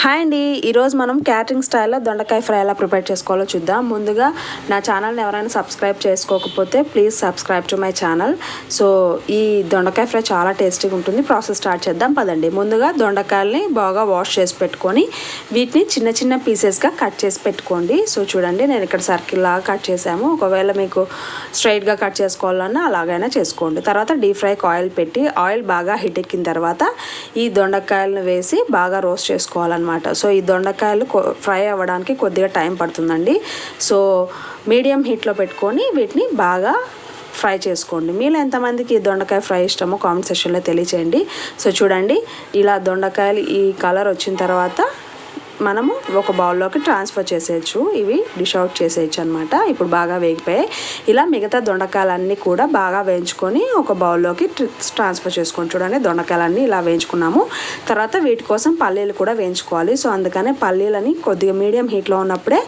Hi అండి. ఈరోజు మనం క్యాటరింగ్ స్టైల్లో దొండకాయ ఫ్రై ఎలా ప్రిపేర్ చేసుకోవాలో చూద్దాం. ముందుగా నా ఛానల్ని ఎవరైనా సబ్స్క్రైబ్ చేసుకోకపోతే please subscribe to my channel. So ఈ దొండకాయ ఫ్రై చాలా టేస్టీగా ఉంటుంది. ప్రాసెస్ స్టార్ట్ చేద్దాం. పదండి. ముందుగా దొండకాయల్ని బాగా వాష్ చేసి పెట్టుకొని వీటిని చిన్న చిన్న పీసెస్గా కట్ చేసి పెట్టుకోండి. సో చూడండి నేను ఇక్కడ సర్కిల్ లాగా కట్ చేసాము ఒకవేళ మీకు స్ట్రైట్గా కట్ చేసుకోవాలన్నా అలాగైనా చేసుకోండి. తర్వాత డీప్ ఫ్రైకి ఆయిల్ పెట్టి ఆయిల్ బాగా హిట్ ఎక్కిన తర్వాత ఈ దొండకాయలను వేసి బాగా రోస్ట్ చేసుకోవాలన్నమాట. సో ఈ దొండకాయలు కొ- ఫ్రై అవ్వడానికి కొద్దిగా టైం పడుతుందండి. సో మీడియం హీట్లో పెట్టుకొని వీటిని బాగా ఫ్రై చేసుకోండి. మీలో ఎంతమందికి ఈ దొండకాయ ఫ్రై ఇష్టమో కామెంట్ సెక్షన్లో తెలియచేయండి. సో చూడండి ఇలా దొండకాయలు ఈ కలర్ వచ్చిన తర్వాత మనము ఒక బౌల్లోకి ట్రాన్స్ఫర్ చేసేయచ్చు. ఇవి డిష్ అవుట్ చేసేయచ్చు అనమాట ఇప్పుడు బాగా వేగిపోయాయి. ఇలా మిగతా దొండకాయలన్నీ కూడా బాగా వేయించుకొని ఒక బౌల్లోకి ట్రాన్స్ఫర్ చేసుకొని చూడండి. దొండకాయలన్నీ ఇలా వేయించుకున్నాము. తర్వాత వీటి కోసం పల్లీలు కూడా వేయించుకోవాలి. సో అందుకనే పల్లీలని కొద్దిగా మీడియం హీట్లో ఉన్నప్పుడే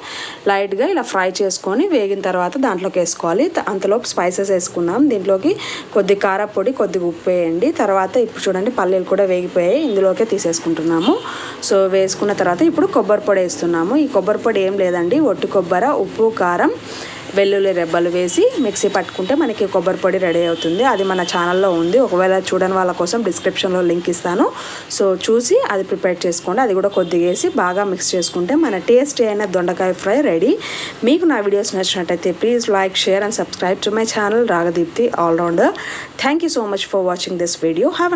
లైట్గా ఇలా ఫ్రై చేసుకొని వేగిన తర్వాత దాంట్లోకి వేసుకోవాలి. అంతలోపు స్పైసెస్ వేసుకున్నాం. దీంట్లోకి కొద్ది కారపొడి కొద్దిగా ఉప్పు వేయండి. తర్వాత ఇప్పుడు చూడండి పల్లీలు కూడా వేగిపోయాయి. ఇందులోకే తీసేసుకుంటున్నాము. సో వేసుకున్న తర్వాత ఇప్పుడు కొబ్బరి పొడి వేస్తున్నాము. ఈ కొబ్బరి పొడి ఏం లేదండి. ఒట్టి కొబ్బరి ఉప్పు కారం వెల్లుల్లి రెబ్బలు వేసి మిక్సీ పట్టుకుంటే మనకి కొబ్బరి పొడి రెడీ అవుతుంది. అది మన ఛానల్లో ఉంది. ఒకవేళ చూడని వాళ్ళ కోసం డిస్క్రిప్షన్లో లింక్ ఇస్తాను. సో చూసి అది ప్రిపేర్ చేసుకోండి. అది కూడా కొద్దిగా వేసి బాగా మిక్స్ చేసుకుంటే మన టేస్టీ అయిన దొండకాయ ఫ్రై రెడీ. మీకు నా వీడియోస్ నచ్చినట్టయితే please like share and subscribe to my channel Ragadeepthi allrounder. Thank you so much for watching this video have